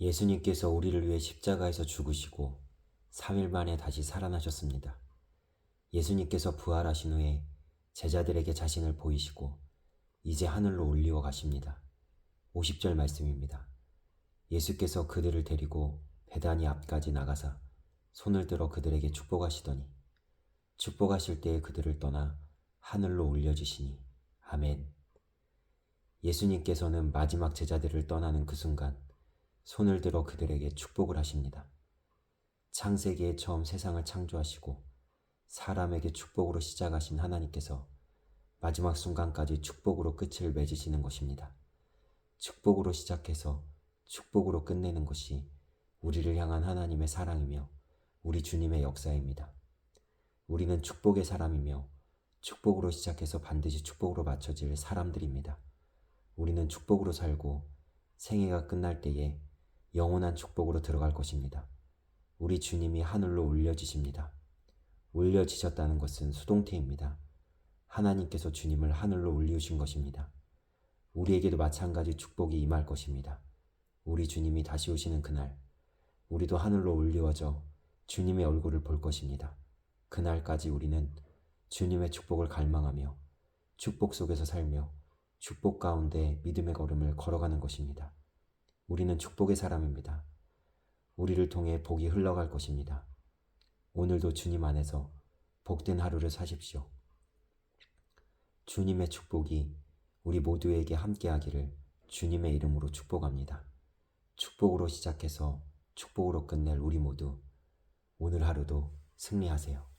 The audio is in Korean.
예수님께서 우리를 위해 십자가에서 죽으시고 3일 만에 다시 살아나셨습니다. 예수님께서 부활하신 후에 제자들에게 자신을 보이시고 이제 하늘로 올리워 가십니다. 50절 말씀입니다. 예수께서 그들을 데리고 베다니 앞까지 나가사 손을 들어 그들에게 축복하시더니 축복하실 때에 그들을 떠나 하늘로 올려주시니 아멘. 예수님께서는 마지막 제자들을 떠나는 그 순간 손을 들어 그들에게 축복을 하십니다. 창세기에 처음 세상을 창조하시고 사람에게 축복으로 시작하신 하나님께서 마지막 순간까지 축복으로 끝을 맺으시는 것입니다. 축복으로 시작해서 축복으로 끝내는 것이 우리를 향한 하나님의 사랑이며 우리 주님의 역사입니다. 우리는 축복의 사람이며 축복으로 시작해서 반드시 축복으로 맞춰질 사람들입니다. 우리는 축복으로 살고 생애가 끝날 때에 영원한 축복으로 들어갈 것입니다. 우리 주님이 하늘로 올려지십니다. 올려지셨다는 것은 수동태입니다. 하나님께서 주님을 하늘로 올리우신 것입니다. 우리에게도 마찬가지 축복이 임할 것입니다. 우리 주님이 다시 오시는 그날, 우리도 하늘로 올리워져 주님의 얼굴을 볼 것입니다. 그날까지 우리는 주님의 축복을 갈망하며 축복 속에서 살며 축복 가운데 믿음의 걸음을 걸어가는 것입니다. 우리는 축복의 사람입니다. 우리를 통해 복이 흘러갈 것입니다. 오늘도 주님 안에서 복된 하루를 사십시오. 주님의 축복이 우리 모두에게 함께하기를 주님의 이름으로 축복합니다. 축복으로 시작해서 축복으로 끝낼 우리 모두 오늘 하루도 승리하세요.